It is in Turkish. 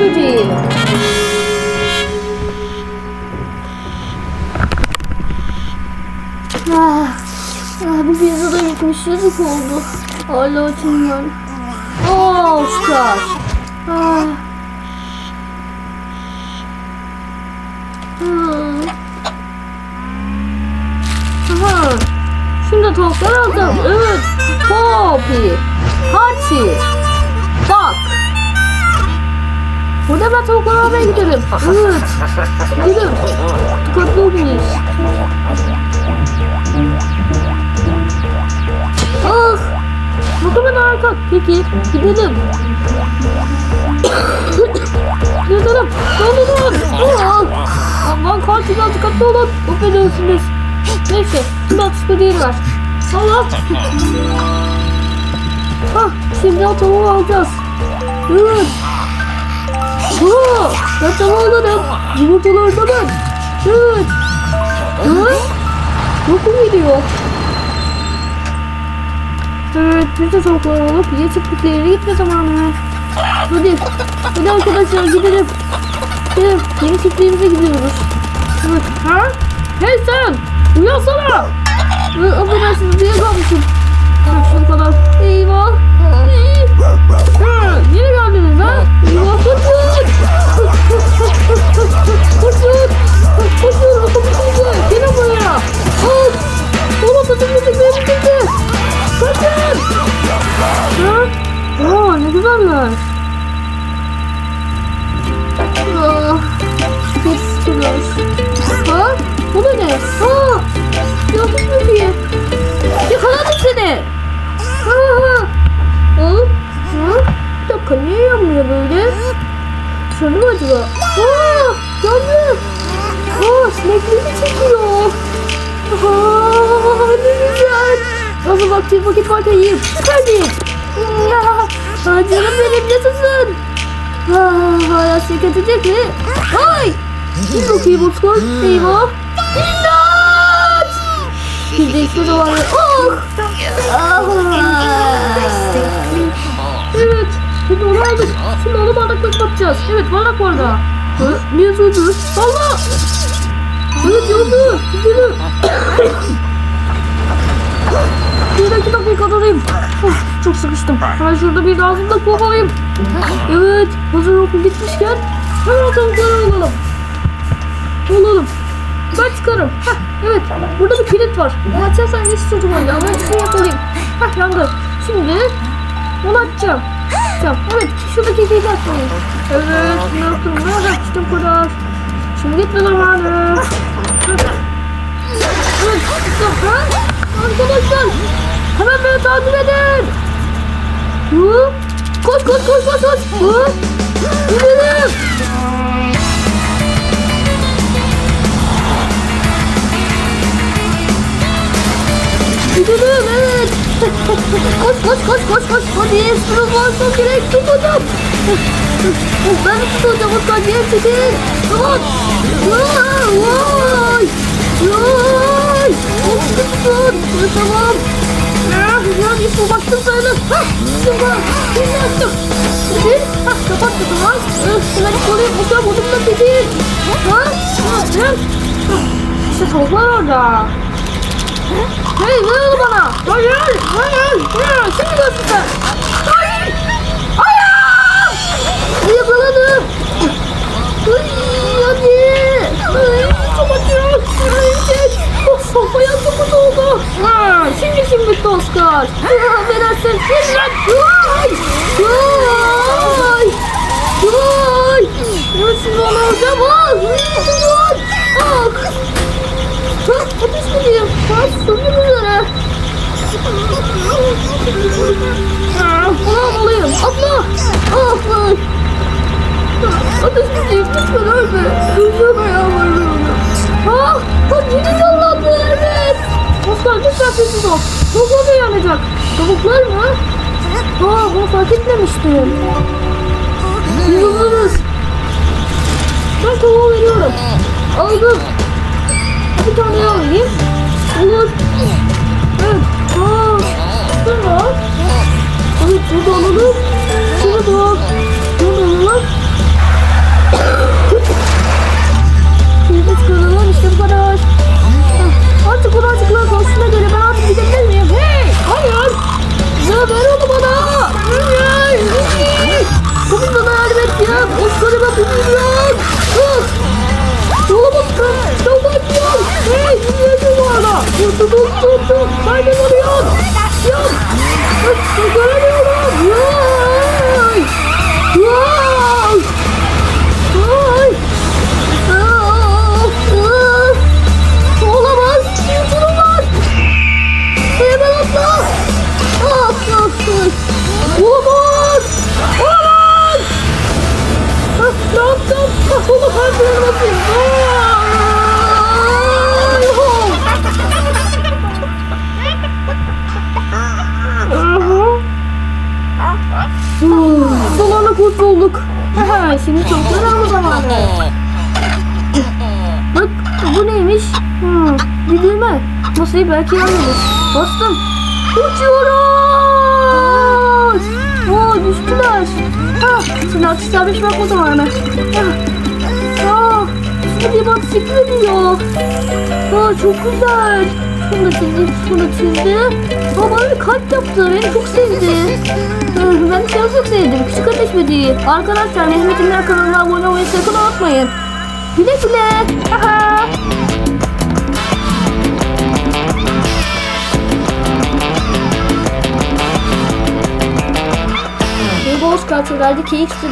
Böceği. Ah, ah bu pizza da yutmuş yazık oldu. Hala var. Aa Oscar. Ah. Hmm. Aha. Şimdi tavuklar aldım. Evet. Poppy. Hachi. Bak. Burada ben tavukları almaya giderim. Evet. Gidelim. Dikkatli olmalıyız. Ah. Bakalım harika. Peki gidelim. gidelim. Ah. Aman karşıdan dikkatli olun. Affedersiniz. Neyse. Şimdi atışma değil var. Tamam. Hah. Şimdi o tavuğu alacağız. Evet. Ha, ben tavuğu alırım. Yumurtalar da ben. Evet. Ha? Yokum gidiyor. Evet, biz de tavukları alıp ye çiftliklerine gitme zamanı. Hadi, hadi arkadaşlar gidelim. Gidelim, yeni çiftliğimize gidiyoruz. Evet, ha? Hey sen, uyansana. Ee, Affedersiniz, uyuyakalmışım. Ha, şu kadar. Eyvah. Ah, çok sıkılar. Ha? Bu da ne? Ha? Yapmış mı diye? Yakaladım seni. Ha ha. Oğlum. Ha? Bir dakika niye yanmıyor böyle? Şöyle mi acaba? Aa, yanmıyor. Aa, sinekleri çekiyor. Aa, ne güzel. Nasıl vakti vakit varken yiyeyim. Hadi. Ya, aa, canım benim nasılsın? Aa, hala sinek atacak mı? Ay. Bir bakayım Oscar. Eyvah. İmdat. Bir de işte var. Oh. Ah. Evet. Şimdi onu aldık. Şimdi onu bardakla bakacağız. Evet bardak. Hı? Niye söndü? Salla. Evet yandı. Gidelim. Bir iki dakika durayım. Çok sıkıştım. Ben şurada bir ağzımda kovalayayım. Evet. Hazır okul gitmişken hemen tavukları alalım. Alalım. Ben çıkarım. Heh, evet. Burada bir kilit var. Açarsan ne istiyorum öyle. Ama şunu yapayım. Heh yandı. Şimdi onu açacağım. Açacağım. Evet. Şuradaki kilidi açmalıyım. Evet. Ne yaptım? Ne yaptım kadar. Şimdi gitme zamanı. Evet. Arkadaşlar. Hemen beni takip edin. Hı? Koş koş koş koş koş. Hı? Gidelim. Gidelim evet. koş koş koş koş koş. Hadi sınıf varsa direkt tutacağım. Ben de tutacağım Oscar diye çekil. Tamam. Vay. Vay. Vay. Tutun. Tamam. Ah, Ya bir su baktım sayılır. Hah. Şimdi bak. Şimdi açtım. Çekil. Hah kapattı tamam. Şöyle kolayım. Oscar burnumda çekil. Ha? Ha. Ha. İşte tavuklar orada. Hey ver onu bana. Hayır. Hayır. Hayır. Şimdi görsün sen. Hayır. Hayır. Yakaladım. Ay, hadi. Ay, çok acıyor. Ay, çek. Of, of, ayağım çok kötü oldu. Ha, şimdi şimdi Oscar. Affedersin. Lütfen. Ay. Ay. Ay. Evet şimdi onu alacağım. Ay. Dur. Ah. Ha, ateş geliyor. Ha, söndürün üzere. Ha, onu almalıyım. Atla. Ah, ay. Ateş geliyor. Lütfen ölme. Ölme yalvarıyorum. Fark etmemiştim. Yıldız. Ben tavuğu veriyorum. Aldım. Bir tane daha alayım. Olur. Evet. Aa, sonra. Evet, bunu da alalım. Şunu da. Göremiyorum. Vay. Vay. Vay. Aa, aa. Olamaz. Yutulum var. Hemen atla. Atla atla. Olamaz. Olamaz. Ah, ne yaptım? Ah, onu Haha, Şimdi çoktan alma zamanı. Bak bu neymiş? Hmm, bir düğme. Masayı belki yanılır. Bastım. Uçuyoruz. Oo düştüler. Ha, şimdi atış serbest bırakma zamanı. Ha. Aa, şimdi bak ediyor. Aa, çok güzel. Çizdi. Aa, bana bir kalp yaptı. Beni çok sevdi. Hı, Ben seni çok sevdim. Küçük ateş böceği. Arkadaşlar Mehmet kanalına abone olmayı sakın unutmayın. Güle güle. Aha. Boş kartı verdi. KX